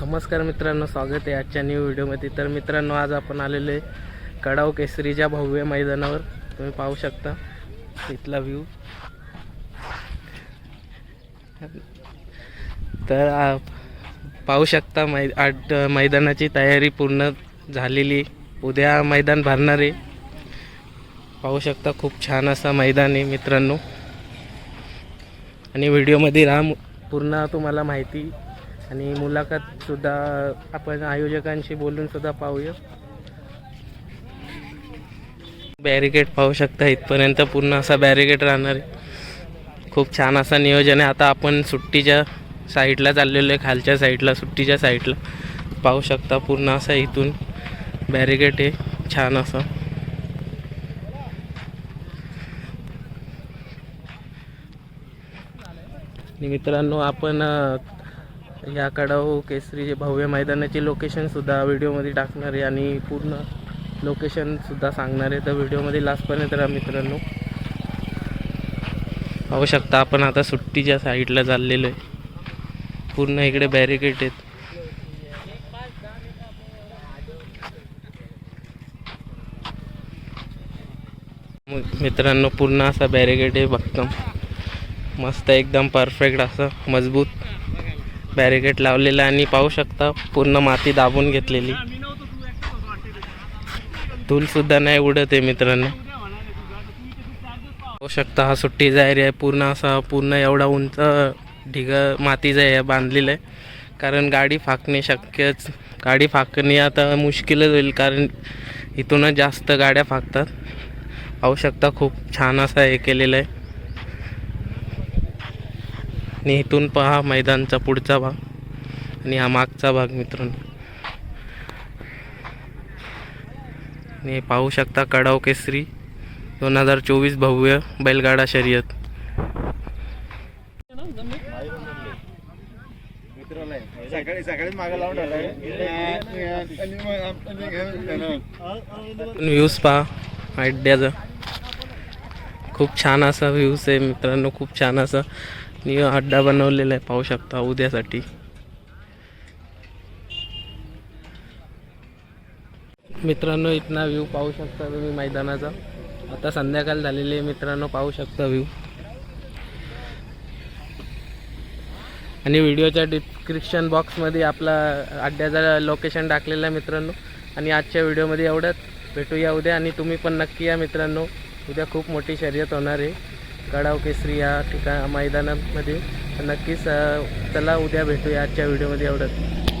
नमस्कार मित्रांनो स्वागत आहे आजच्या न्यू व्हिडिओमध्ये तर मित्रांनो आज आपण आलेले कडाव केसरीच्या भव्य मैदानावर. तुम्ही पाहू शकता इथला व्ह्यू तर पाहू शकता मै आठ मैदानाची तयारी पूर्ण झालेली उद्या मैदान भरणार आहे. पाहू शकता खूप छान असा मैदान आहे मित्रांनो. आणि व्हिडिओमध्ये राहा पूर्ण तुम्हाला माहिती. आणि मुलाखतसुद्धा आपण आयोजकांशी बोलूनसुद्धा पाहूया. बॅरिकेड पाहू शकता इथपर्यंत पूर्ण असा बॅरिकेड राहणार आहे. खूप छान असा नियोजन आहे. आता आपण सुट्टीच्या साईडला चाललेलो आहे खालच्या साईडला सुट्टीच्या साईडला. पाहू शकता पूर्ण असा इथून बॅरिकेड आहे. छान असं. आणि मित्रांनो आपण या कडाऊ केसरी भव्य मैदानाची लोकेशनसुद्धा व्हिडिओमध्ये टाकणार आहे आणि पूर्ण लोकेशनसुद्धा सांगणार आहे. तर व्हिडिओमध्ये लास्टपर्यंत राहा मित्रांनो. पाहू शकता आपण आता सुट्टीच्या साईडला चाललेलो आहे. पूर्ण इकडे बॅरिकेड आहेत. मग मित्रांनो पूर्ण असा बॅरिकेड आहे भक्कम. मस्त एकदम परफेक्ट असं मजबूत. बॅरिकेड लावलेलं आणि पाहू शकता पूर्ण माती दाबून घेतलेली. धूलसुद्धा नाही उडत आहे मित्रांनो. पाहू शकता हा सुट्टीचा एरिया आहे. पूर्ण असा पूर्ण एवढा उंच ढिग मातीचा आहे बांधलेलं आहे. कारण गाडी फाकणे शक्यच गाडी फाकणे आता मुश्किलच होईल कारण इथूनच जास्त गाड्या फाकतात. पाहू शकता खूप छान असा हे केलेलं आहे. आणि इथून पहा मैदानचा पुढचा भाग आणि हा मागचा भाग मित्रांनो. आणि पाहू शकता कडाव केसरी दोन हजार चोवीस भव्य बैलगाडा शर्यत. सकाळी व्ह्यूज पहा अड्ड्याचा खूप छान असा व्ह्यूज आहे मित्रांनो खूप छान असा. न्यू अड्डा बनवलेला आहे पाहू शकता उद्यासाठी. मित्रांनो इथना व्ह्यू पाहू शकता तुम्ही मैदानाचा. आता संध्याकाळ झालेली आहे मित्रांनो पाहू शकता व्ह्यू आणि व्हिडिओच्या डिस्क्रिप्शन बॉक्समध्ये आपला अड्ड्याचा लोकेशन टाकलेलं आहे मित्रांनो. आणि आजच्या व्हिडिओमध्ये एवढंच. भेटूया उद्या आणि तुम्ही पण नक्की या मित्रांनो. उद्या खूप मोठी शर्यत होणार आहे. कडाव केसरी या ठिकाण मैदानामध्ये. नक्कीच चला उद्या भेटूया आजच्या व्हिडिओमध्ये एवढंच.